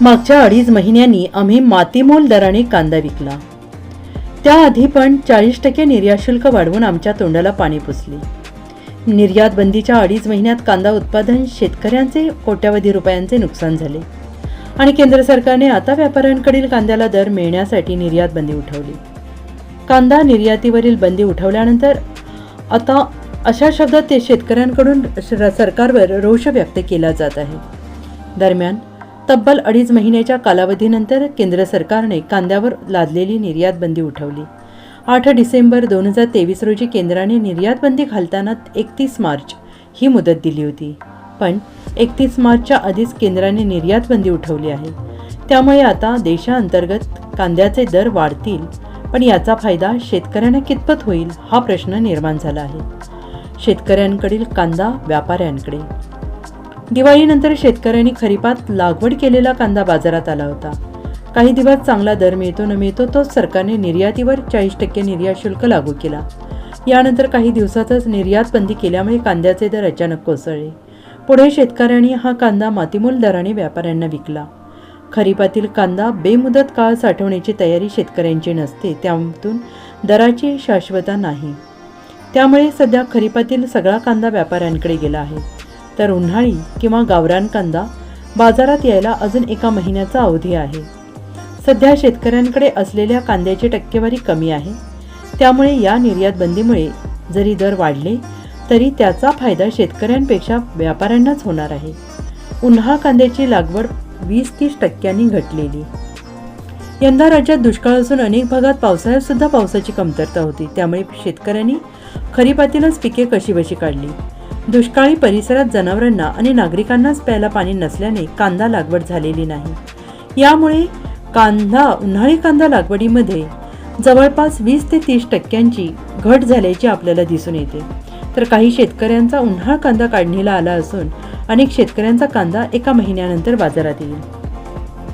मागच्या अडीच महिन्यांनी आम्ही मातीमोल दराने कांदा विकला. त्याआधी पण चाळीस टक्के निर्यात शुल्क वाढवून आमच्या तोंडाला पाणी पुसले. निर्यात बंदीच्या अडीच महिन्यात कांदा उत्पादन शेतकऱ्यांचे कोट्यावधी रुपयांचे नुकसान झाले. आणि केंद्र सरकारने आता व्यापाऱ्यांकडील कांद्याला दर मिळण्यासाठी निर्यात बंदी उठवली. कांदा निर्यातीवरील बंदी उठवल्यानंतर आता अशा शब्दात ते शेतकऱ्यांकडून श- सरकारवर रोष व्यक्त केला जात आहे. दरम्यान तब्बल अडीच महिन्याच्या कालावधीनंतर केंद्र सरकारने कांद्यावर लादलेली निर्यात बंदी उठवली. आठ डिसेंबर दोन हजार तेवीस रोजी केंद्राने निर्यात बंदी घालताना एकतीस मार्च ही मुदत दिली होती. पण एकतीस मार्चच्या आधीच केंद्राने निर्यात बंदी उठवली आहे. त्यामुळे आता देशाअंतर्गत कांद्याचे दर वाढतील पण याचा फायदा शेतकऱ्यांना कितपत होईल हा प्रश्न निर्माण झाला आहे. शेतकऱ्यांकडील कांदा व्यापाऱ्यांकडे. दिवाळीनंतर शेतकऱ्यांनी खरीपात लागवड केलेला कांदा बाजारात आला होता. काही दिवस चांगला दर मिळतो न मिळतो तोच सरकारने निर्यातीवर चाळीस टक्के निर्यात शुल्क लागू केला. यानंतर काही दिवसातच निर्यात बंदी केल्यामुळे कांद्याचे दर अचानक कोसळले. पुढे शेतकऱ्यांनी हा कांदा मातीमोल दराने व्यापाऱ्यांना विकला. खरीपातील कांदा बेमुदत काळ साठवण्याची तयारी शेतकऱ्यांची नसते त्यातून दराची शाश्वता नाही. त्यामुळे सध्या खरीपातील सगळा कांदा व्यापाऱ्यांकडे गेला आहे. तर उन्हाळी किंवा गावरान कांदा बाजारात यायला अजून एका महिन्याचा अवधी आहे. सध्या शेतकऱ्यांकडे असलेल्या कांद्याची टक्केवारी कमी आहे. त्यामुळे या निर्यात बंदीमुळे जरी दर वाढले तरी त्याचा फायदा शेतकऱ्यांपेक्षा व्यापाऱ्यांनाच होणार आहे. उन्हाळ कांद्याची लागवड वीस तीस टक्क्यांनी घटलेली. यंदा राज्यात दुष्काळ असून अनेक भागात पावसाळ्यात सुद्धा पावसाची कमतरता होती. त्यामुळे शेतकऱ्यांनी खरीपातीलच पिके कशीबशी काढली? दुष्काळी परिसरात जनावरांना आणि नागरिकांनाच प्यायला पाणी नसल्याने कांदा लागवड झालेली नाही. यामुळे कांदा उन्हाळी कांदा लागवडीमध्ये जवळपास वीस ते तीस टक्क्यांची घट झाल्याची आपल्याला दिसून येते. तर काही शेतकऱ्यांचा उन्हाळ कांदा काढणीला आला असून अनेक शेतकऱ्यांचा कांदा एका महिन्यानंतर बाजारात येईल.